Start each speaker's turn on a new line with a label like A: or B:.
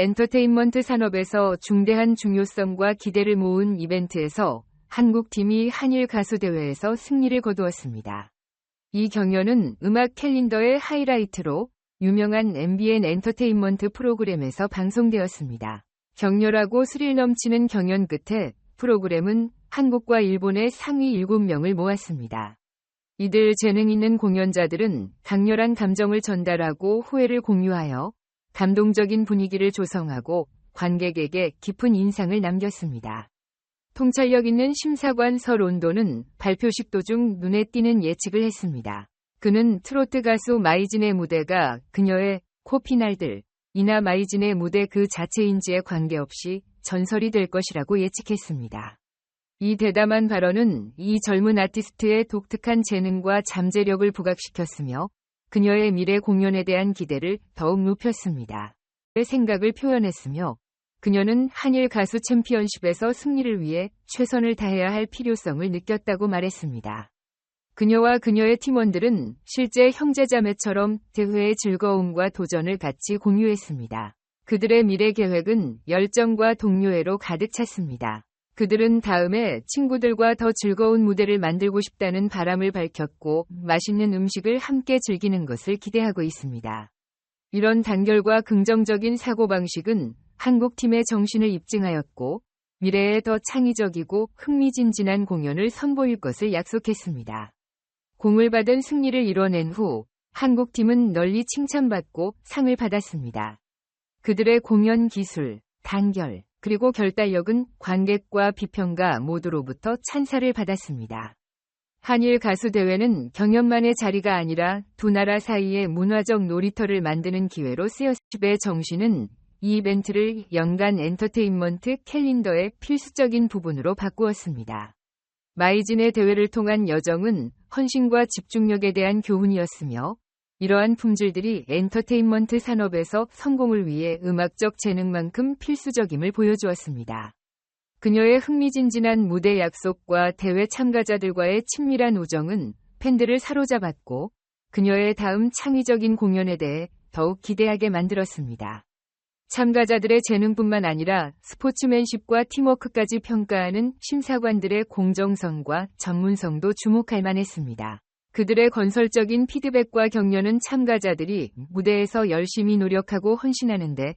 A: 엔터테인먼트 산업에서 중대한 중요성과 기대를 모은 이벤트에서 한국팀이 한일 가수대회에서 승리를 거두었습니다. 이 경연은 음악 캘린더의 하이라이트로 유명한 MBN 엔터테인먼트 프로그램에서 방송되었습니다. 격렬하고 스릴 넘치는 경연 끝에 프로그램은 한국과 일본의 상위 7명을 모았습니다. 이들 재능 있는 공연자들은 강렬한 감정을 전달하고 호혜를 공유하여 감동적인 분위기를 조성하고 관객에게 깊은 인상을 남겼습니다. 통찰력 있는 심사관 서론도는 발표식 도중 눈에 띄는 예측을 했습니다. 그는 트로트 가수 마이진의 무대가 그녀의 코피날들, 이나 마이진의 무대 그 자체인지에 관계없이 전설이 될 것이라고 예측했습니다. 이 대담한 발언은 이 젊은 아티스트의 독특한 재능과 잠재력을 부각시켰으며 그녀의 미래 공연에 대한 기대를 더욱 높였습니다. 생각을 표현했으며 그녀는 한일 가수 챔피언십에서 승리를 위해 최선을 다해야 할 필요성을 느꼈다고 말했습니다. 그녀와 그녀의 팀원들은 실제 형제자매처럼 대회의 즐거움과 도전을 같이 공유했습니다. 그들의 미래 계획은 열정과 동료애로 가득 찼습니다. 그들은 다음에 친구들과 더 즐거운 무대를 만들고 싶다는 바람을 밝혔고 맛있는 음식을 함께 즐기는 것을 기대하고 있습니다. 이런 단결과 긍정적인 사고방식은 한국팀의 정신을 입증하였고 미래에 더 창의적이고 흥미진진한 공연을 선보일 것을 약속했습니다. 공을 받은 승리를 이뤄낸 후 한국팀은 널리 칭찬받고 상을 받았습니다. 그들의 공연 기술, 단결, 그리고 결단력은 관객과 비평가 모두로부터 찬사를 받았습니다. 한일 가수 대회는 경연만의 자리가 아니라 두 나라 사이의 문화적 놀이터를 만드는 기회로 쓰였습의 정신은 이 이벤트를 연간 엔터테인먼트 캘린더의 필수적인 부분으로 바꾸었습니다. 마이진의 대회를 통한 여정은 헌신과 집중력에 대한 교훈이었으며 이러한 품질들이 엔터테인먼트 산업에서 성공을 위해 음악적 재능만큼 필수적임을 보여주었습니다. 그녀의 흥미진진한 무대 약속과 대회 참가자들과의 친밀한 우정은 팬들을 사로잡았고 그녀의 다음 창의적인 공연에 대해 더욱 기대하게 만들었습니다. 참가자들의 재능뿐만 아니라 스포츠맨십과 팀워크까지 평가하는 심사관들의 공정성과 전문성도 주목할 만했습니다. 그들의 건설적인 피드백과 격려는 참가자들이 무대에서 열심히 노력하고 헌신하는데